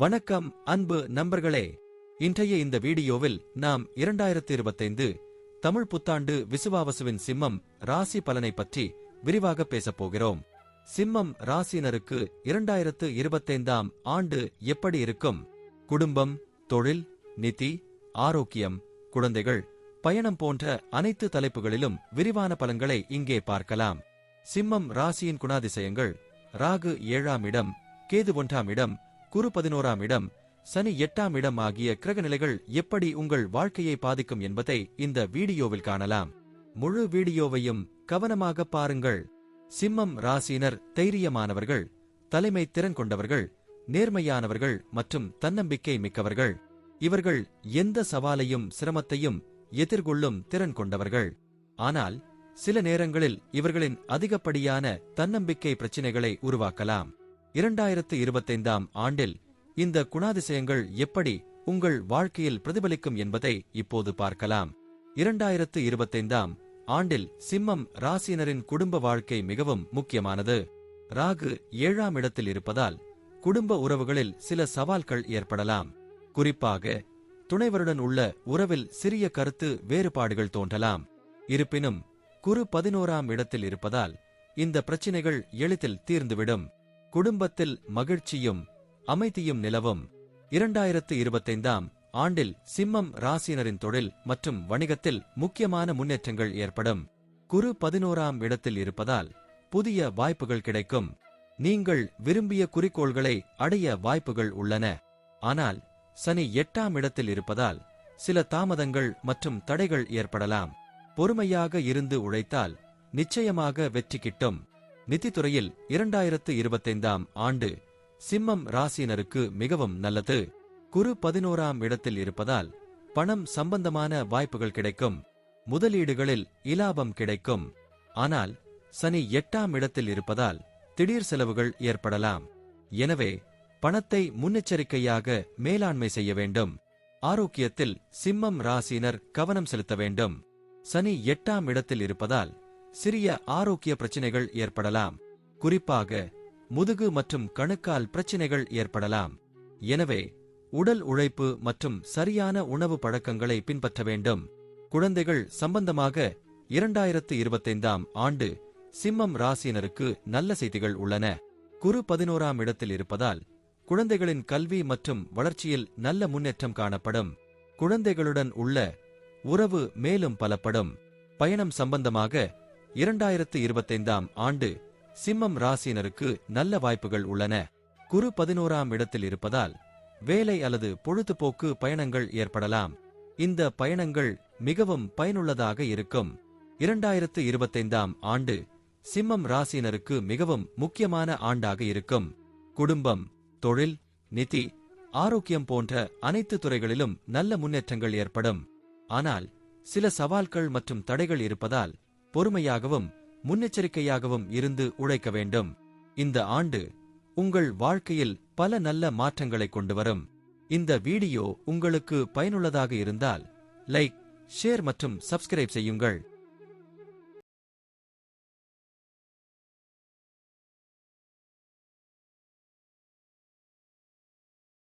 வணக்கம் அன்பு நண்பர்களே. இன்றைய இந்த வீடியோவில் நாம் இரண்டாயிரத்தி இருபத்தைந்து தமிழ் புத்தாண்டு விசுவாவசுவின் சிம்மம் ராசி பலனை பற்றி விரிவாக பேசப் போகிறோம். சிம்மம் ராசியினருக்கு இரண்டாயிரத்து இருபத்தைந்தாம் ஆண்டு எப்படி இருக்கும்? குடும்பம் தொழில் நிதி ஆரோக்கியம் குழந்தைகள் பயணம் போன்ற அனைத்து தலைப்புகளிலும் விரிவான பலன்களை இங்கே பார்க்கலாம். சிம்மம் ராசியின் குணாதிசயங்கள் ராகு ஏழாம் இடம் கேது ஒன்றாம் இடம் குரு பதினோராம் இடம் சனி எட்டாம் இடம் ஆகிய கிரகநிலைகள் எப்படி உங்கள் வாழ்க்கையை பாதிக்கும் என்பதை இந்த வீடியோவில் காணலாம். முழு வீடியோவையும் கவனமாக பாருங்கள். சிம்மம் ராசியினர் தைரியமானவர்கள் தலைமை திறன் கொண்டவர்கள் நேர்மையானவர்கள் மற்றும் தன்னம்பிக்கை மிக்கவர்கள். இவர்கள் எந்த சவாலையும் சிரமத்தையும் எதிர்கொள்ளும் திறன் கொண்டவர்கள். ஆனால் சில நேரங்களில் இவர்களின் அதிகப்படியான தன்னம்பிக்கை பிரச்சினைகளை உருவாக்கலாம். இரண்டாயிரத்து இருபத்தைந்தாம் ஆண்டில் இந்த குணாதிசயங்கள் எப்படி உங்கள் வாழ்க்கையில் பிரதிபலிக்கும் என்பதை இப்போது பார்க்கலாம். இரண்டாயிரத்து இருபத்தைந்தாம் ஆண்டில் சிம்மம் ராசியினரின் குடும்ப வாழ்க்கை மிகவும் முக்கியமானது. ராகு ஏழாம் இடத்தில் இருப்பதால் குடும்ப உறவுகளில் சில சவால்கள் ஏற்படலாம். குறிப்பாக துணைவருடன் உள்ள உறவில் சிறிய கருத்து வேறுபாடுகள் தோன்றலாம். இருப்பினும் குரு பதினோராம் இடத்தில் இருப்பதால் இந்த பிரச்சினைகள் எளிதில் தீர்ந்துவிடும். குடும்பத்தில் மகிழ்ச்சியும் அமைதியும் நிலவும். இரண்டாயிரத்து இருபத்தைந்தாம் ஆண்டில் சிம்மம் ராசியினரின் தொழில் மற்றும் வணிகத்தில் முக்கியமான முன்னேற்றங்கள் ஏற்படும். குரு பதினோராம் இடத்தில் இருப்பதால் புதிய வாய்ப்புகள் கிடைக்கும். நீங்கள் விரும்பிய குறிக்கோள்களை அடைய வாய்ப்புகள் உள்ளன. ஆனால் சனி எட்டாம் இடத்தில் இருப்பதால் சில தாமதங்கள் மற்றும் தடைகள் ஏற்படலாம். பொறுமையாக இருந்து உழைத்தால் நிச்சயமாக வெற்றி கிட்டும். நிதித்துறையில் இரண்டாயிரத்து இருபத்தைந்தாம் ஆண்டு சிம்மம் ராசியினருக்கு மிகவும் நல்லது. குரு பதினோராம் இடத்தில் இருப்பதால் பணம் சம்பந்தமான வாய்ப்புகள் கிடைக்கும். முதலீடுகளில் இலாபம் கிடைக்கும். ஆனால் சனி எட்டாம் இடத்தில் இருப்பதால் திடீர் செலவுகள் ஏற்படலாம். எனவே பணத்தை முன்னெச்சரிக்கையாக மேலாண்மை செய்ய வேண்டும். ஆரோக்கியத்தில் சிம்மம் ராசியினர் கவனம் செலுத்த வேண்டும். சனி எட்டாம் இடத்தில் இருப்பதால் சிறிய ஆரோக்கிய பிரச்சினைகள் ஏற்படலாம். குறிப்பாக முதுகு மற்றும் கணுக்கால் பிரச்சினைகள் ஏற்படலாம். எனவே உடல் உழைப்பு மற்றும் சரியான உணவு பழக்கங்களை பின்பற்ற வேண்டும். குழந்தைகள் சம்பந்தமாக இரண்டாயிரத்து இருபத்தைந்தாம் ஆண்டு சிம்மம் ராசியினருக்கு நல்ல செய்திகள் உள்ளன. குரு பதினோராம் இடத்தில் இருப்பதால் குழந்தைகளின் கல்வி மற்றும் வளர்ச்சியில் நல்ல முன்னேற்றம் காணப்படும். குழந்தைகளுடன் உள்ள உறவு மேலும் பலப்படும். பயணம் சம்பந்தமாக இரண்டாயிரத்து இருபத்தைந்தாம் ஆண்டு சிம்மம் ராசியினருக்கு நல்ல வாய்ப்புகள் உள்ளன. குரு பதினோராம் இடத்தில் இருப்பதால் வேலை அல்லது பொழுதுபோக்கு பயணங்கள் ஏற்படலாம். இந்த பயணங்கள் மிகவும் பயனுள்ளதாக இருக்கும். இரண்டாயிரத்து இருபத்தைந்தாம் ஆண்டு சிம்மம் ராசியினருக்கு மிகவும் முக்கியமான ஆண்டாக இருக்கும். குடும்பம் தொழில் நிதி ஆரோக்கியம் போன்ற அனைத்து துறைகளிலும் நல்ல முன்னேற்றங்கள் ஏற்படும். ஆனால் சில சவால்கள் மற்றும் தடைகள் இருப்பதால் பொறுமையாகவும் முன்னெச்சரிக்கையாகவும் இருந்து உழைக்க வேண்டும். இந்த ஆண்டு உங்கள் வாழ்க்கையில் பல நல்ல மாற்றங்களை கொண்டு வரும். இந்த வீடியோ உங்களுக்கு பயனுள்ளதாக இருந்தால் லைக் ஷேர் மற்றும் சப்ஸ்கிரைப் செய்யுங்கள்.